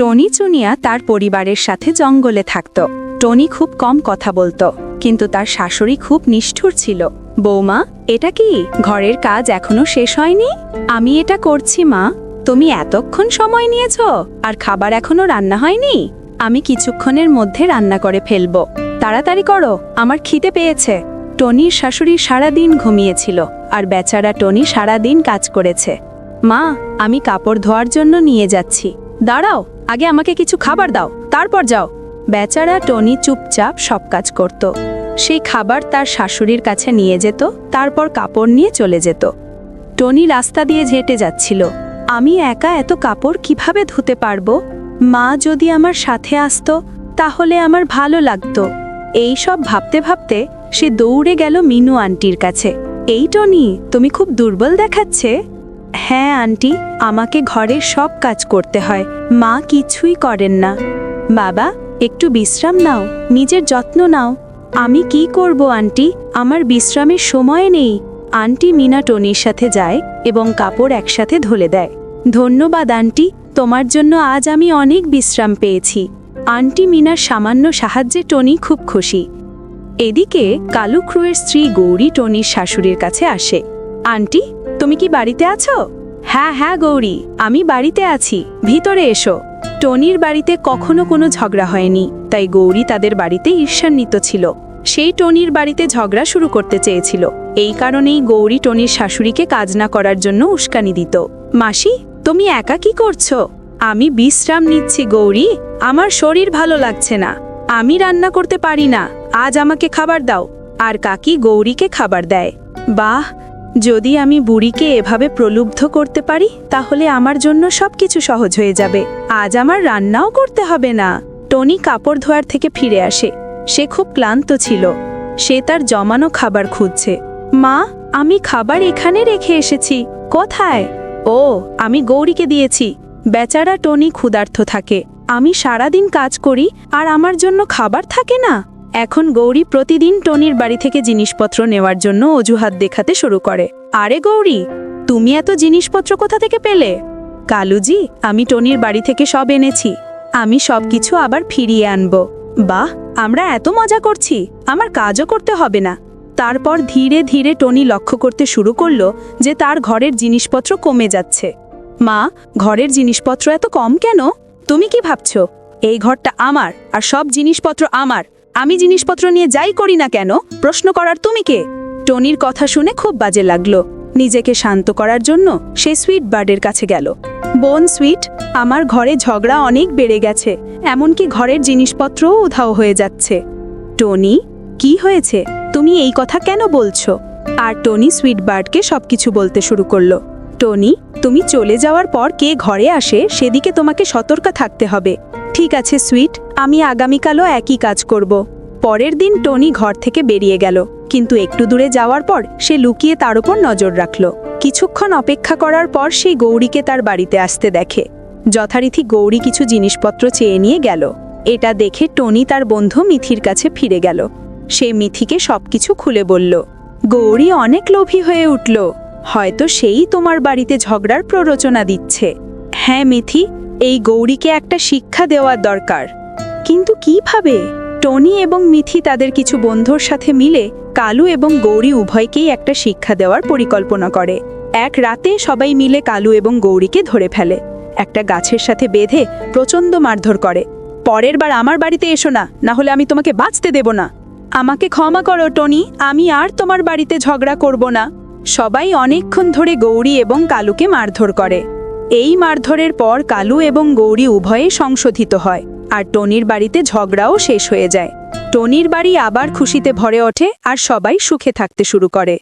Tony Chunia তার পরিবারের সাথে জঙ্গলে থাকত। টনি খুব কম কথা বলতো, কিন্তু তার শাশুড়ি খুব নিষ্ঠুর ছিল। বৌমা, এটা কি? ঘরের কাজ এখনও শেষ হয়নি? আমি এটা করছি, মা। তুমি এতক্ষণ সময় নিয়েছ, আর খাবার এখনও রান্না হয়নি? আমি কিছুক্ষণের মধ্যে রান্না করে ফেলব। তাড়াতাড়ি করো, আমার খিদে পেয়েছে। টনির শাশুড়ি সারাদিন ঘুমিয়েছিল, আর বেচারা টনি সারাদিন কাজ করেছে। মা, আমি কাপড় ধোয়ার জন্য নিয়ে যাচ্ছি। দাঁড়াও আগে আমাকে কিছু খাবার দাও, তারপর যাও। বেচারা টনি চুপচাপ সব কাজ করত। সেই খাবার তার শাশুড়ির কাছে নিয়ে যেত, তারপর কাপড় নিয়ে চলে যেত। টনি রাস্তা দিয়ে হেঁটে যাচ্ছিল। আমি একা এত কাপড় কীভাবে ধুতে পারব? মা যদি আমার সাথে আসতো, তাহলে আমার ভালো লাগতো। এই সব ভাবতে ভাবতে সে দৌড়ে গেল মিনু আন্টির কাছে। এই টনি, তুমি খুব দুর্বল দেখাচ্ছে? হ্যাঁ আন্টি, আমাকে ঘরের সব কাজ করতে হয়। মা কিছুই করেন না। বাবা, একটু বিশ্রাম নাও, নিজের যত্ন নাও। আমি কি করব, আন্টি? আমার বিশ্রামের সময় নেই। আন্টি মিনা টনির সাথে যায় এবং কাপড় একসাথে ধুলে দেয়। ধন্যবাদ, আন্টি। তোমার জন্য আজ আমি অনেক বিশ্রাম পেয়েছি। আন্টি মিনার সামান্য সাহায্যে টনি খুব খুশি। এদিকে কালু ক্রুয়ের স্ত্রী গৌরী টনির শাশুড়ির কাছে আসে। আন্টি, তুমি কি বাড়িতে আছো? হ্যাঁ হ্যাঁ গৌরী, আমি বাড়িতে আছি। ভিতরে এসো। টনির বাড়িতে কখনো কোনো ঝগড়া হয়নি, তাই গৌরী তাদের বাড়িতে ঈর্ষান্বিত ছিল। সেই টনির বাড়িতে ঝগড়া শুরু করতে চেয়েছিল। এই কারণেই গৌরী টনির শাশুড়িকে কাজ না করার জন্য উস্কানি দিত। মাসি, তুমি একা কি করছ? আমি বিশ্রাম নিচ্ছি, গৌরী। আমার শরীর ভালো লাগছে না। আমি রান্না করতে পারি না। আজ আমাকে খাবার দাও। আর কাকি গৌরীকে খাবার দেয়। বাহ যদি আমি বুড়িকে এভাবে প্রলুব্ধ করতে পারি, তাহলে আমার জন্য সবকিছু সহজ হয়ে যাবে। আজ আমার রান্নাও করতে হবে না। টনি কাপড় ধোয়ার থেকে ফিরে আসে। সে খুব ক্লান্ত ছিল। সে তার জমানো খাবার খুঁজছে। মা, আমি খাবার এখানে রেখে এসেছি। কোথায়? ও, আমি গৌরীকে দিয়েছি। বেচারা টনি ক্ষুধার্থ থাকে। আমি সারাদিন কাজ করি, আর আমার জন্য খাবার থাকে না। এখন গৌরী প্রতিদিন টনির বাড়ি থেকে জিনিসপত্র নেওয়ার জন্য অজুহাত দেখাতে শুরু করে। আরে গৌরী, তুমি এত জিনিসপত্র কোথা থেকে পেলে? কালুজি, আমি টনির বাড়ি থেকে সব এনেছি। আমি সব কিছু আবার ফিরিয়ে আনব। বাহ, আমরা এত মজা করছি, আমার কাজও করতে হবে না। তারপর ধীরে ধীরে টনি লক্ষ্য করতে শুরু করল যে তার ঘরের জিনিসপত্র কমে যাচ্ছে। মা, ঘরের জিনিসপত্র এত কম কেন? তুমি কি ভাবছ? এই ঘরটা আমার, আর সব জিনিসপত্র আমার। আমি জিনিসপত্র নিয়ে যাই করি না কেন? প্রশ্ন করার তুমি কে? টনির কথা শুনে খুব বাজে লাগল। নিজেকে শান্ত করার জন্য সে সুইট বার্ডের কাছে গেল। বোন সুইট, আমার ঘরে ঝগড়া অনেক বেড়ে গেছে, এমনকি ঘরের জিনিসপত্রও উধাও হয়ে যাচ্ছে। টনি, কি হয়েছে? তুমি এই কথা কেন বলছো? আর টনি সুইট বার্ডকে সবকিছু বলতে শুরু করল। টনি, তুমি চলে যাওয়ার পর কে ঘরে আসে সেদিকে তোমাকে সতর্ক থাকতে হবে। ঠিক আছে, সুইট, আমি আগামীকালও একই কাজ করব। পরের দিন টনি ঘর থেকে বেরিয়ে গেল, কিন্তু একটু দূরে যাওয়ার পর সে লুকিয়ে তার উপর নজর রাখল। কিছুক্ষণ অপেক্ষা করার পর সেই গৌরীকে তার বাড়িতে আসতে দেখে। যথারীতি গৌরী কিছু জিনিসপত্র চেয়ে নিয়ে গেল। এটা দেখে টনি তার বন্ধু মিথির কাছে ফিরে গেল। সে মিথিকে সবকিছু খুলে বলল, গৌরী অনেক লোভী হয়ে উঠল। হয়তো সেই তোমার বাড়িতে ঝগড়ার প্ররোচনা দিচ্ছে। হ্যাঁ মিথি এই গৌরীকে একটা শিক্ষা দেওয়ার দরকার। কিন্তু কীভাবে? টনি এবং মিথি তাদের কিছু বন্ধুর সাথে মিলে কালু এবং গৌরী উভয়কেই একটা শিক্ষা দেওয়ার পরিকল্পনা করে। এক রাতে সবাই মিলে কালু এবং গৌরীকে ধরে ফেলে। একটা গাছের সাথে বেঁধে প্রচণ্ড মারধর করে। পরের বার আমার বাড়িতে এসো না না হলে আমি তোমাকে বাঁচতে দেব না। আমাকে ক্ষমা করো, টনি, আমি আর তোমার বাড়িতে ঝগড়া করব না। সবাই অনেকক্ষণ ধরে গৌরী এবং কালুকে মারধর করে। এই মারধরের পর কালু এবং গৌরী উভয়ে সংশোধিত হয়, আর টনির বাড়িতে ঝগড়াও শেষ হয়ে যায়। টনির বাড়ি আবার খুশিতে ভরে ওঠে, আর সবাই সুখে থাকতে শুরু করে।